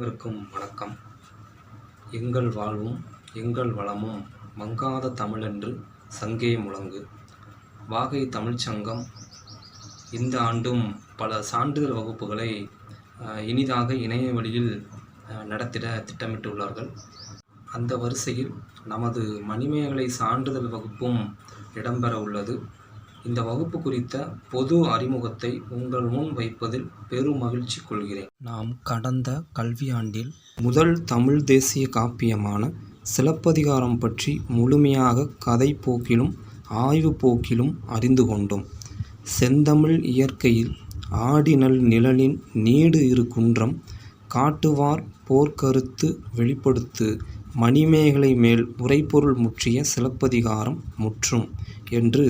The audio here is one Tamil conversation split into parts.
அனைவருக்கும் வணக்கம். எங்கள் வாழ்வும் எங்கள் வளமும் மங்காத தமிழென்று சங்கே முழங்கு. வாகை தமிழ்ச் சங்கம் இந்த ஆண்டும் பல சான்றிதழ் வகுப்புகளை இனிதாக இணைய வழியில் நடத்திட திட்டமிட்டுள்ளார்கள். அந்த வரிசையில் நமது மணிமேகலை சான்றிதழ் வகுப்பும் இடம்பெற உள்ளது. இந்த வகுப்பு குறித்த பொது அறிமுகத்தை உங்கள் முன் வைப்பதில் பெரும் மகிழ்ச்சி கொள்கிறேன். நாம் கடந்த கல்வியாண்டில் முதல் தமிழ் தேசிய காப்பியமான சிலப்பதிகாரம் பற்றி முழுமையாக கதை போக்கிலும் ஆய்வு போக்கிலும் அறிந்து கொண்டோம். செந்தமிழ் இயற்கையில் ஆடினல் நிழலின் நீடு இரு குன்றம் காட்டுவார் போர்க்கருத்து வெளிப்படுத்து மணிமேகலை மேல் உரைப்பொருள் முற்றிய சிலப்பதிகாரம் முற்றும் என்று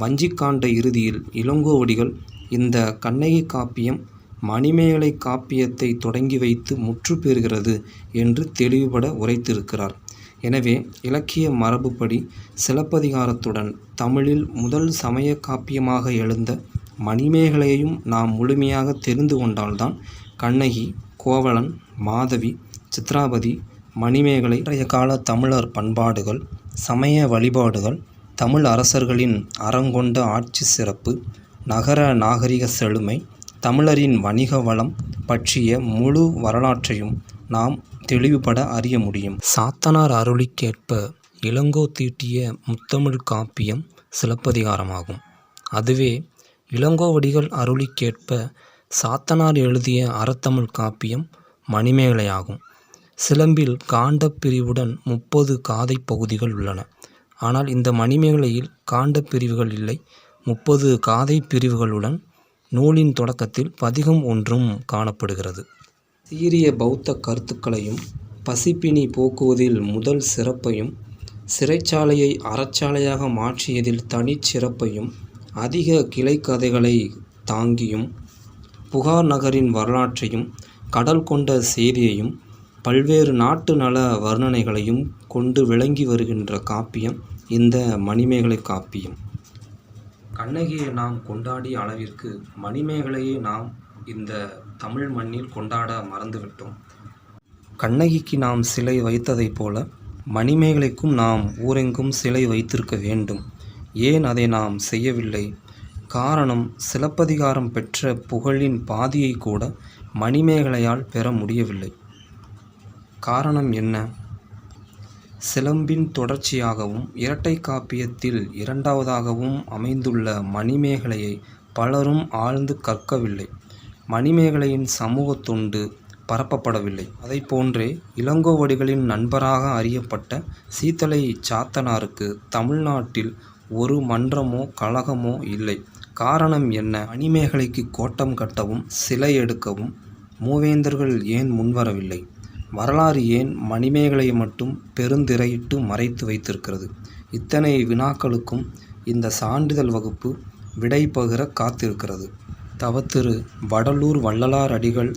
வஞ்சிக்காண்ட இறுதியில் இளங்கோவடிகள் இந்த கண்ணகி காப்பியம் மணிமேகலை காப்பியத்தை தொடங்கி வைத்து முற்று பெறுகிறது என்று தெளிவுபட உரைத்திருக்கிறார். எனவே இலக்கிய மரபுப்படி சிலப்பதிகாரத்துடன் தமிழில் முதல் சமய காப்பியமாக எழுந்த மணிமேகலையையும் நாம் முழுமையாக தெரிந்து கொண்டால்தான் கண்ணகி கோவலன் மாதவி சித்ராபதி மணிமேகலை இன்றைய கால தமிழர் பண்பாடுகள் சமய வழிபாடுகள் தமிழ் அரசர்களின் அறங்கொண்ட ஆட்சி சிறப்பு நகர நாகரிக செழுமை தமிழரின் வணிக வளம் பற்றிய முழு வரலாற்றையும் நாம் தெளிவுபட அறிய முடியும். சாத்தனார் அருளிக்கேற்ப இளங்கோ தீட்டிய முத்தமிழ் காப்பியம் சிலப்பதிகாரமாகும். அதுவே இளங்கோவடிகள் அருளிக்கேற்ப சாத்தனார் எழுதிய அறத்தமிழ் காப்பியம் மணிமேகலையாகும். சிலம்பில் காண்ட பிரிவுடன் முப்பது காதை பகுதிகள் உள்ளன. ஆனால் இந்த மணிமேகலையில் காண்ட பிரிவுகள் இல்லை. முப்பது காதை பிரிவுகளுடன் நூலின் தொடக்கத்தில் பதிகம் ஒன்றும் காணப்படுகிறது. சீரிய பௌத்த கருத்துக்களையும் பசிப்பினி போக்குவதில் முதல் சிறப்பையும் சிறைச்சாலையை அறச்சாலையாக மாற்றியதில் தனிச்சிறப்பையும் அதிக கிளைக்கதைகளை தாங்கியும் புகார் நகரின் வரலாற்றையும் கடல் கொண்ட செய்தியையும் பல்வேறு நாட்டு நல வர்ணனைகளையும் கொண்டு விளங்கி வருகின்ற காப்பியம் இந்த மணிமேகலை காப்பியம். கண்ணகியை நாம் கொண்டாடிய அளவிற்கு மணிமேகலையை நாம் இந்த தமிழ் மண்ணில் கொண்டாட மறந்துவிட்டோம். கண்ணகிக்கு நாம் சிலை வைத்ததைப் போல மணிமேகலைக்கும் நாம் ஊரெங்கும் சிலை வைத்திருக்க வேண்டும். ஏன் அதை நாம் செய்யவில்லை? காரணம் சிலப்பதிகாரம் பெற்ற புகழின் பாதியை கூட மணிமேகலையால் பெற முடியவில்லை. காரணம் என்ன? சிலம்பின் தொடர்ச்சியாகவும் இரட்டை காப்பியத்தில் இரண்டாவதாகவும் அமைந்துள்ள மணிமேகலையை பலரும் ஆழ்ந்து கற்கவில்லை. மணிமேகலையின் சமூக தொண்டு பரப்பப்படவில்லை. அதை போன்றே இளங்கோவடிகளின் நண்பராக அறியப்பட்ட சீத்தலை சாத்தனாருக்கு தமிழ்நாட்டில் ஒரு மன்றமோ கழகமோ இல்லை. காரணம் என்ன? மணிமேகலைக்கு கோட்டம் கட்டவும் சிலை எடுக்கவும் மூவேந்தர்கள் ஏன் முன்வரவில்லை? வரலாறு ஏன் மணிமேகலையை மட்டும் பெருந்திரையிட்டு மறைத்து வைத்திருக்கிறது? இத்தனை வினாக்களுக்கும் இந்த சான்றிதழ் வகுப்பு விடை பகிர காத்திருக்கிறது. தவத்திரு வடலூர் வள்ளலார் அடிகள்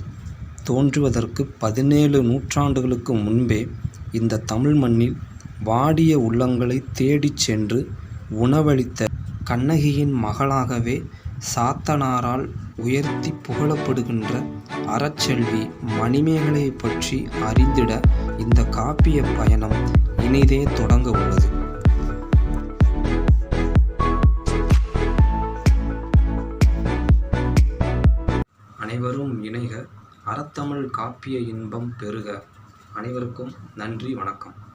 தோன்றுவதற்கு பதினேழு நூற்றாண்டுகளுக்கு முன்பே இந்த தமிழ் மண்ணில் வாடிய உள்ளங்களை தேடிச் சென்று உணவளித்த கண்ணகியின் மகளாகவே சாத்தனாரால் உயர்த்தி புகழப்படுகின்ற அறச்செல்வி மணிமேகலை பற்றி அறிந்திட இந்த காப்பிய பயணம் இனிதே தொடங்க உள்ளது. அனைவரும் இணைக அறத்தமிழ் காப்பிய இன்பம் பெறுக. அனைவருக்கும் நன்றி வணக்கம்.